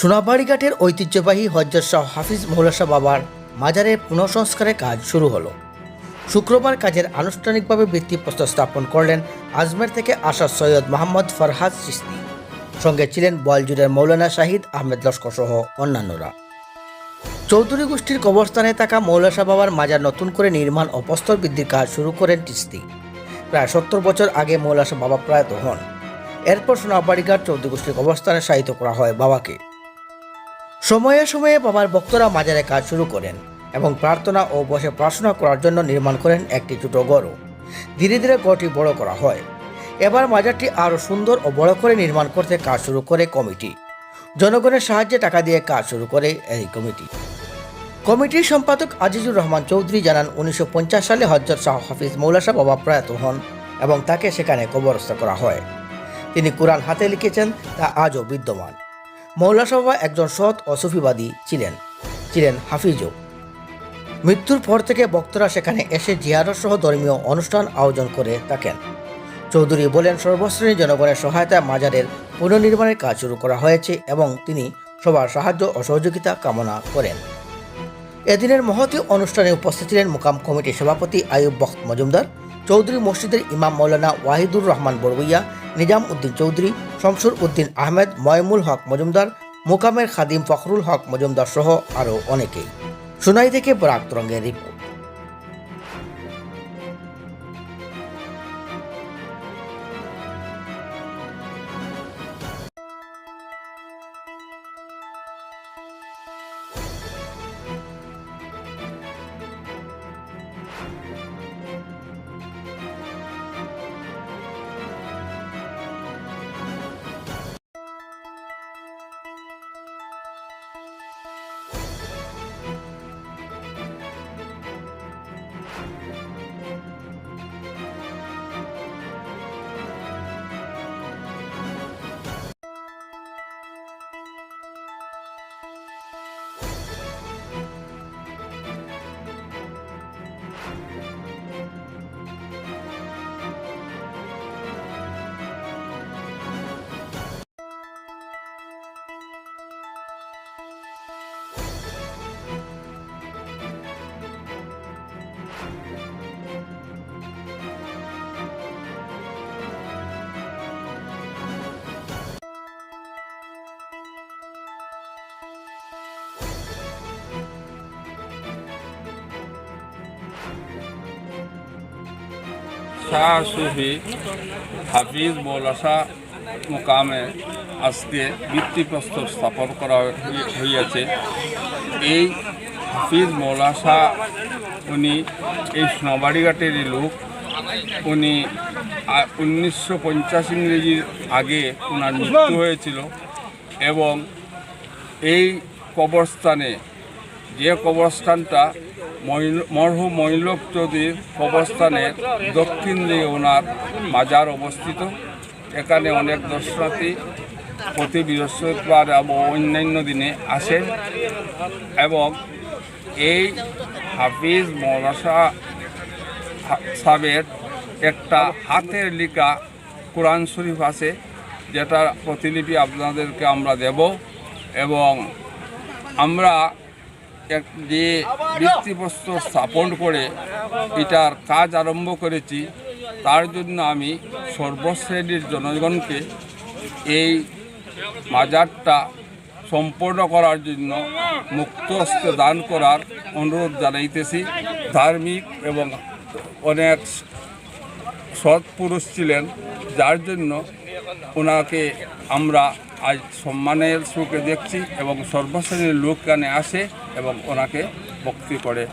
সোনাবাড়িঘাটের ঐতিহ্যবাহী হজরত শাহ হাফিজ মৌলাশা বাবার মাজারের পুনঃসংস্কারের কাজ শুরু হলো। শুক্রবার কাজের আনুষ্ঠানিকভাবে ভিত্তিপ্রস্তর স্থাপন করলেন আজমের থেকে আসা সৈয়দ মোহাম্মদ ফরহাদ চিস্তি সঙ্গে ছিলেন বয়লজুরের মৌলানা শাহিদ আহমেদ লস্কর সহ অন্যান্যরা। চৌধুরী গোষ্ঠীর কবরস্থানে থাকা মৌলাশা বাবার মাজার নতুন করে নির্মাণ ও প্রস্তর বৃদ্ধির কাজ শুরু করেন চিস্তি প্রায় সত্তর বছর আগে মৌলাশা বাবা প্রয়াত হন। এরপর সোনাবাড়িঘাট চৌধুরী গোষ্ঠীর কবরস্থানে শায়িত করা হয় বাবাকে। সময়ে সময়ে বাবার ভক্তরা মাজারে কাজ শুরু করেন এবং প্রার্থনা ও বসে প্রার্থনা করার জন্য নির্মাণ করেন একটি ছোট গড়ও ধীরে ধীরে গড়টি বড় করা হয়। এবার মাজারটি আরও সুন্দর ও বড় করে নির্মাণ করতে কাজ শুরু করে কমিটি। জনগণের সাহায্যে টাকা দিয়ে কাজ শুরু করে এই কমিটি। কমিটির সম্পাদক আজিজুর রহমান চৌধুরী জানান, উনিশশো পঞ্চাশ সালে হজরত শাহ হাফিজ মৌলাশা বাবা প্রয়াত হন এবং তাকে সেখানে কবরস্থ করা হয়। তিনি কোরআন হাতে লিখেছেন, তা আজও বিদ্যমান। বাবা একজন সৎ ও সুফিবাদী ছিলেন ছিলেন হাফিজও। মৃত্যুর পর থেকে ভক্তরা সেখানে এসে জিয়ারত সহ ধর্মীয় অনুষ্ঠান আয়োজন করে থাকেন। চৌধুরী বলেন, সর্বশ্রেণী জনগণের সহায়তায় মাজারের পুনর্নির্মাণের কাজ শুরু করা হয়েছে এবং তিনি সবার সাহায্য ও সহযোগিতা কামনা করেন। এদিনের মহতী অনুষ্ঠানে উপস্থিত ছিলেন মোকাম কমিটির সভাপতি আয়ুব বখত মজুমদার, চৌধুরী মসজিদের ইমাম মৌলানা ওয়াহিদুর রহমান বড়বইয়া নিজাম উদ্দিন চৌধুরী শমসুর উদ্দিন আহমেদ, ময়মুল হক মজুমদার, মোকামের খাদিম ফখরুল হক মজুমদার সহ আরও অনেকেই। সোনাই থেকে বরাক তরঙ্গের রিপোর্ট। শাহ সুফি হাফিজ মৌলাসা মোকামে আজকে ভিত্তিপ্রস্তর স্থাপন করা হই- হইয়াছে। এই হাফিজ মৌলাসা উনি এই সোনাবাড়িঘাটেরই লোক। উনি উনিশশো পঞ্চাশ ইংরেজির আগে ওনার মৃত্যু হয়েছিল এবং এই কবরস্থানে যে কবরস্থানটা মরহুম মহিলক চৌধুরীর কবরস্থানের দক্ষিণ দিকে ওনার মাজার অবস্থিত। এখানে অনেক দর্শনার্থী প্রতি বৃহস্পতিবার এবং অন্যান্য দিনে আসেন এবং এই হাফিজ মৌলাসা সাহেবের একটা হাতের লিখা কোরআন শরীফ আছে যেটা প্রতিলিপি আপনাদেরকে আমরা দেব এবং আমরা যে ভিত্তিপ্রস্তর স্থাপন করে এটার কাজ আরম্ভ করেছি, তার জন্য আমি সর্বশ্রেণীর জনগণকে এই মাজারটা সম্পূর্ণ করার জন্য মুক্ত হস্তে দান করার অনুরোধ জানাইতেছি। ধার্মিক এবং অনেক সৎ পুরুষ ছিলেন, যার জন্য ওনাকে আমরা আজ সম্মানের সুখে দেখছি এবং সর্বশ্রেণীর লোক কানে আসে এবং ওনাকে ভক্তি করে।